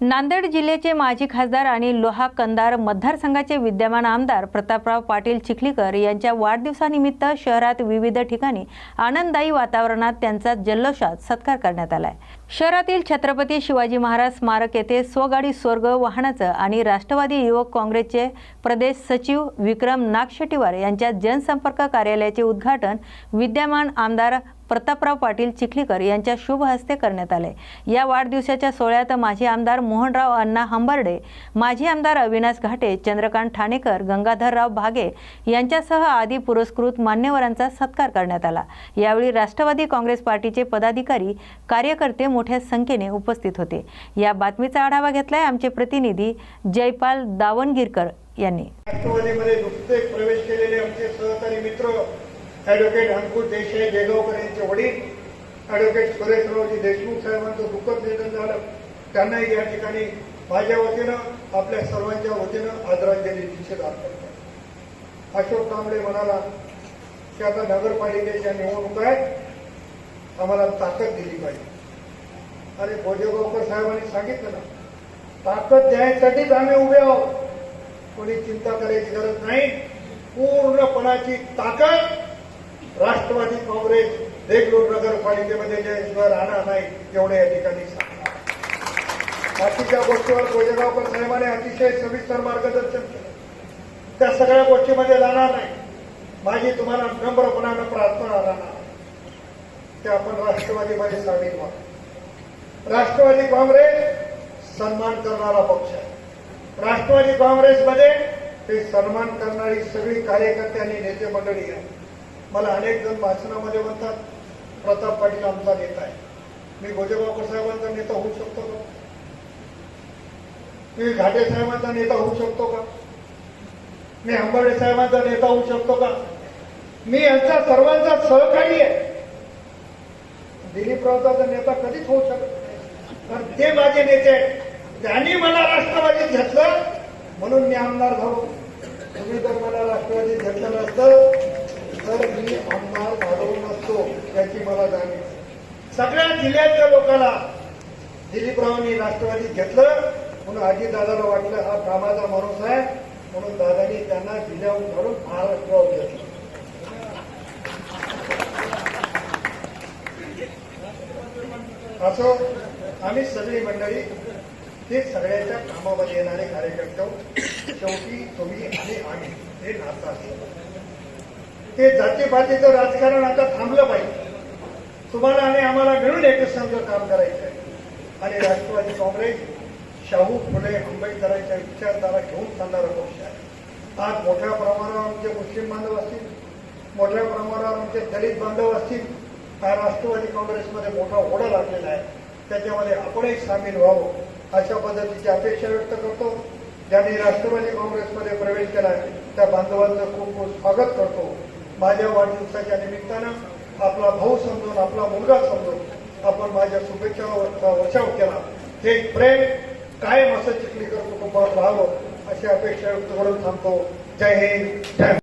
नांदेड जिल्ह्याचे माजी खासदार आणि लोहा कंदार मतदारसंघाचे विद्यमान आमदार प्रतापराव पाटील चिखलीकर यांच्या वाढदिवसानिमित्त शहरात विविध ठिकाणी आनंददायी वातावरणात त्यांचा जल्लोषात सत्कार करण्यात आलाय. शहरातील छत्रपती शिवाजी महाराज स्मारक येथे स्वगाडी स्वर्ग वाहनाचं आणि राष्ट्रवादी युवक काँग्रेसचे प्रदेश सचिव विक्रम नागशेटीवार यांच्या जनसंपर्क कार्यालयाचे उद्घाटन विद्यमान आमदार प्रतापराव पाटील चिखलीकर यांच्या शुभ हस्ते करण्यात आले. या वाढदिवसाच्या सोहळ्यात माजी आमदार मोहनराव अण्णा हंबर्डे माजी आमदार अविनाश घाटे चंद्रकांत ठाणेकर गंगाधरराव भागे यांच्यासह आदी पुरस्कृत मान्यवरांचा सत्कार करण्यात आला. यावेळी राष्ट्रवादी काँग्रेस पार्टीचे पदाधिकारी कार्यकर्ते मोठ्या संख्येने उपस्थित होते. या बातमीचा आढावा घेतलाय आमचे प्रतिनिधी जयपाल दावणगिरकर यांनी. राष्ट्रवादीमध्ये नुकतेच प्रवेश केलेले आमचे सहकारी मित्र ॲडव्होकेट अंकुश देशे देगावकर यांचे वडील ॲडव्होकेट सुरेशरावजी देशमुख साहेबांचं दुःखद निधन झालं. त्यांनाही या ठिकाणी माझ्या वतीनं आपल्या सर्वांच्या वतीनं आदरांजली निश्चित करतो. अशोक कांबळे म्हणाला की आता नगरपालिकेच्या निवडणुका आहेत. आम्हाला ताकद दिली पाहिजे. अरे भोजेगावकर साहेबांनी सांगितलं ना ताकद द्यायसाठीच आम्ही उभे आहोत. कोणी चिंता करायची गरज नाही. पूर्णपणाची ताकद राष्ट्रवादी काँग्रेस देगलूर नगरपालिकेमध्ये जे राहणार नाही एवढे या ठिकाणी बाकीच्या गोष्टीवर गोजेगावकर साहेबांनी अतिशय सविस्तर मार्गदर्शन केलं. त्या सगळ्या गोष्टीमध्ये जाणार नाही. माझी तुम्हाला नम्रपणानं प्रार्थना राहणार ते आपण राष्ट्रवादीमध्ये सामील व्हा. राष्ट्रवादी काँग्रेस सन्मान करणारा पक्ष आहे. राष्ट्रवादी काँग्रेसमध्ये ते सन्मान करणारी सगळी कार्यकर्ते आणि नेते मंडळी आहे मला अनेक जण भाषणामध्ये म्हणतात प्रताप पाटील आमचा नेता आहे. मी गोजेगावकर साहेबांचा नेता होऊ शकतो का? मी घाटे साहेबांचा नेता होऊ शकतो का? मी अंबाडे साहेबांचा नेता होऊ शकतो का? मी यांचा सर्वांचा सहकारी आहे. दिलीप राऊताचा नेता कधीच होऊ शकत नाही. कारण ते माझे नेते आहेत. त्यांनी मला राष्ट्रवादीत घेतलं म्हणून मी आमदार झालो. तुम्ही जर मला राष्ट्रवादीत घेतलं नसतं तर मी आमदार झालो नसतो याची मला जाणीव सगळ्या जिल्ह्यातल्या लोकांना दिलीपरावांनी राष्ट्रवादी घेतलं म्हणून आजी दादाला वाटलं हा कामाचा माणूस आहे म्हणून दादानी त्यांना जिल्ह्याहून काढून महाराष्ट्रावर घेतलं. असो आम्ही सगळी मंडळी हे सगळ्याच्या कामामध्ये येणारे कार्यकर्ते शेवटी तुम्ही आणि आम्ही हे नातं असलं ते जातीपातीचं राजकारण आता थांबलं पाहिजे. तुम्हाला आणि आम्हाला मिळून एक संघ काम करायचं आहे. आणि राष्ट्रवादी काँग्रेस शाहू फुले आंबेडकरांच्या विचारधारा घेऊन चालणारा पक्ष आहे आज मोठ्या प्रमाणावर आमचे मुस्लिम बांधव असतील मोठ्या प्रमाणावर आमचे दलित बांधव असतील हा राष्ट्रवादी काँग्रेसमध्ये मोठा ओढा लागलेला आहे. त्याच्यामध्ये आपणही सामील व्हावं अशा पद्धतीची अपेक्षा व्यक्त करतो. ज्यांनी राष्ट्रवादी काँग्रेसमध्ये प्रवेश केला आहे त्या बांधवांचं खूप खूप स्वागत करतो. माझ्या वाढदिवसाच्या निमित्तानं आपला भाऊ समजून आपला मुलगा समजून आपण माझ्या शुभेच्छा वर्षाव केला. हे प्रेम कायम असं चिखलीकर कुटुंबात राहावं अशी अपेक्षा व्यक्त करून थांबतो. जय हिंद. जय